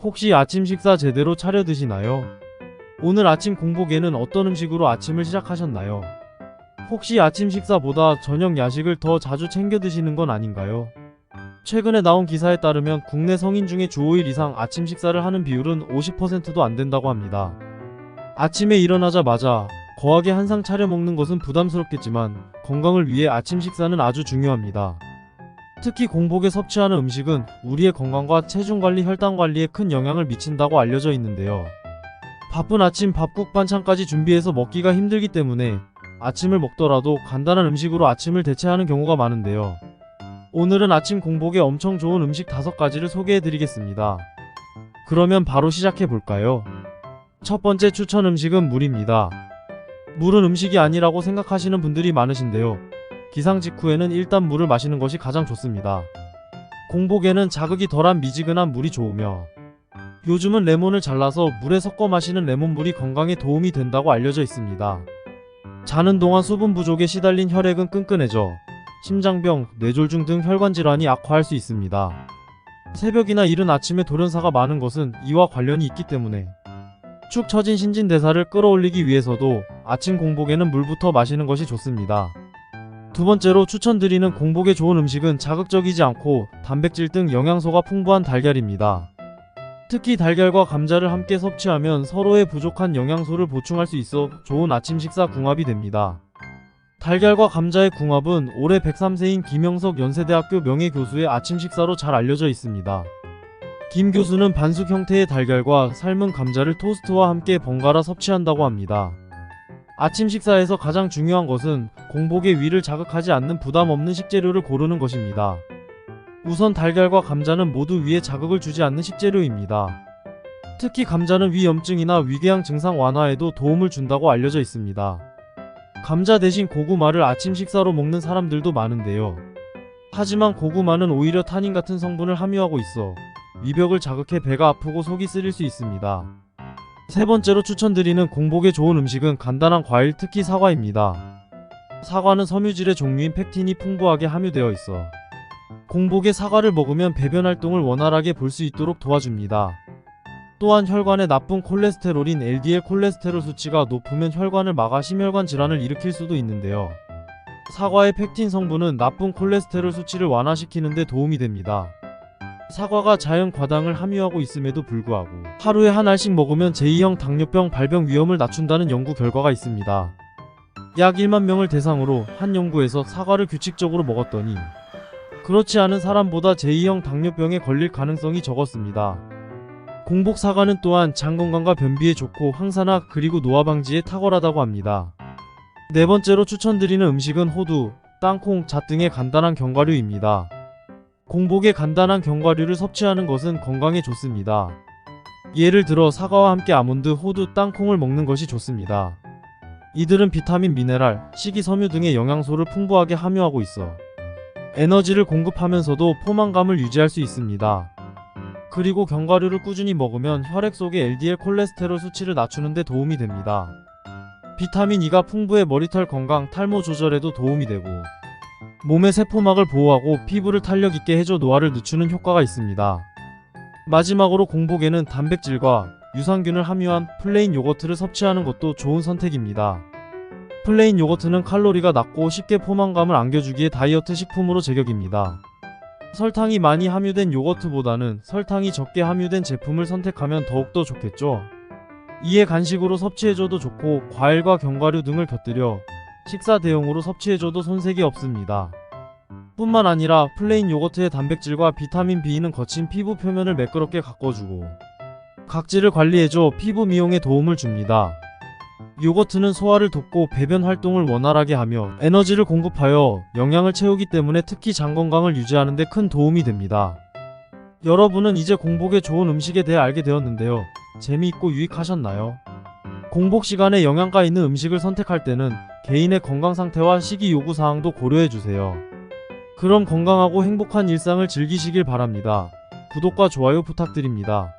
혹시 아침 식사 제대로 차려 드시나요? 오늘 아침 공복에는 어떤 음식으로 아침을 시작하셨나요? 혹시 아침 식사보다 저녁 야식을 더 자주 챙겨 드시는 건 아닌가요? 최근에 나온 기사에 따르면 국내 성인 중에 주 5일 이상 아침 식사를 하는 비율은 50%도 안 된다고 합니다. 아침에 일어나자마자 거하게 한 상 차려 먹는 것은 부담스럽겠지만 건강을 위해 아침 식사는 아주 중요합니다. 특히 공복에 섭취하는 음식은 우리의 건강과 체중 관리, 혈당 관리에 큰 영향을 미친다고 알려져 있는데요. 바쁜 아침 밥국 반찬까지 준비해서 먹기가 힘들기 때문에 아침을 먹더라도 간단한 음식으로 아침을 대체하는 경우가 많은데요. 오늘은 아침 공복에 엄청 좋은 음식 다섯 가지를 소개해 드리겠습니다. 그러면 바로 시작해 볼까요? 첫 번째 추천 음식은 물입니다. 물은 음식이 아니라고 생각하시는 분들이 많으신데요. 기상 직후에는 일단 물을 마시는 것이 가장 좋습니다. 공복에는 자극이 덜한 미지근한 물이 좋으며 요즘은 레몬을 잘라서 물에 섞어 마시는 레몬물이 건강에 도움이 된다고 알려져 있습니다. 자는 동안 수분 부족에 시달린 혈액은 끈끈해져 심장병, 뇌졸중 등 혈관 질환이 악화할 수 있습니다. 새벽이나 이른 아침에 돌연사가 많은 것은 이와 관련이 있기 때문에 축 처진 신진대사를 끌어올리기 위해서도 아침 공복에는 물부터 마시는 것이 좋습니다. 두 번째로 추천드리는 공복에 좋은 음식은 자극적이지 않고 단백질 등 영양소가 풍부한 달걀입니다. 특히 달걀과 감자를 함께 섭취하면 서로의 부족한 영양소를 보충할 수 있어 좋은 아침 식사 궁합이 됩니다. 달걀과 감자의 궁합은 올해 103세인 김영석 연세대학교 명예교수의 아침 식사로 잘 알려져 있습니다. 김 교수는 반숙 형태의 달걀과 삶은 감자를 토스트와 함께 번갈아 섭취한다고 합니다. 아침 식사에서 가장 중요한 것은 공복의 위를 자극하지 않는 부담 없는 식재료를 고르는 것입니다. 우선 달걀과 감자는 모두 위에 자극을 주지 않는 식재료입니다. 특히 감자는 위염증이나 위궤양 증상 완화에도 도움을 준다고 알려져 있습니다. 감자 대신 고구마를 아침 식사로 먹는 사람들도 많은데요. 하지만 고구마는 오히려 타닌 같은 성분을 함유하고 있어 위벽을 자극해 배가 아프고 속이 쓰릴 수 있습니다. 세 번째로 추천드리는 공복에 좋은 음식은 간단한 과일 특히 사과입니다. 사과는 섬유질의 종류인 팩틴이 풍부하게 함유되어 있어 공복에 사과를 먹으면 배변 활동을 원활하게 볼 수 있도록 도와줍니다. 또한 혈관에 나쁜 콜레스테롤인 LDL 콜레스테롤 수치가 높으면 혈관을 막아 심혈관 질환을 일으킬 수도 있는데요. 사과의 팩틴 성분은 나쁜 콜레스테롤 수치를 완화시키는 데 도움이 됩니다. 사과가 자연 과당을 함유하고 있음에도 불구하고 하루에 한 알씩 먹으면 제2형 당뇨병 발병 위험을 낮춘다는 연구 결과가 있습니다. 약 1만 명을 대상으로 한 연구에서 사과를 규칙적으로 먹었더니 그렇지 않은 사람보다 제2형 당뇨병에 걸릴 가능성이 적었습니다. 공복 사과는 또한 장 건강과 변비에 좋고 항산화 그리고 노화 방지에 탁월하다고 합니다. 네 번째로 추천드리는 음식은 호두, 땅콩, 잣 등의 간단한 견과류입니다. 공복에 간단한 견과류를 섭취하는 것은 건강에 좋습니다. 예를 들어 사과와 함께 아몬드, 호두, 땅콩을 먹는 것이 좋습니다. 이들은 비타민, 미네랄, 식이섬유 등의 영양소를 풍부하게 함유하고 있어 에너지를 공급하면서도 포만감을 유지할 수 있습니다. 그리고 견과류를 꾸준히 먹으면 혈액 속의 LDL 콜레스테롤 수치를 낮추는 데 도움이 됩니다. 비타민 E가 풍부해 머리털 건강, 탈모 조절에도 도움이 되고 몸의 세포막을 보호하고 피부를 탄력 있게 해줘 노화를 늦추는 효과가 있습니다. 마지막으로 공복에는 단백질과 유산균을 함유한 플레인 요거트를 섭취하는 것도 좋은 선택입니다. 플레인 요거트는 칼로리가 낮고 쉽게 포만감을 안겨주기에 다이어트 식품으로 제격입니다. 설탕이 많이 함유된 요거트보다는 설탕이 적게 함유된 제품을 선택하면 더욱더 좋겠죠. 이에 간식으로 섭취해줘도 좋고 과일과 견과류 등을 곁들여 식사 대용으로 섭취해줘도 손색이 없습니다. 뿐만 아니라 플레인 요거트의 단백질과 비타민 B는 거친 피부 표면을 매끄럽게 가꿔주고 각질을 관리해줘 피부 미용에 도움을 줍니다. 요거트는 소화를 돕고 배변 활동을 원활하게 하며 에너지를 공급하여 영양을 채우기 때문에 특히 장 건강을 유지하는 데 큰 도움이 됩니다. 여러분은 이제 공복에 좋은 음식에 대해 알게 되었는데요. 재미있고 유익하셨나요? 공복 시간에 영양가 있는 음식을 선택할 때는 개인의 건강 상태와 식이 요구 사항도 고려해 주세요. 그럼 건강하고 행복한 일상을 즐기시길 바랍니다. 구독과 좋아요 부탁드립니다.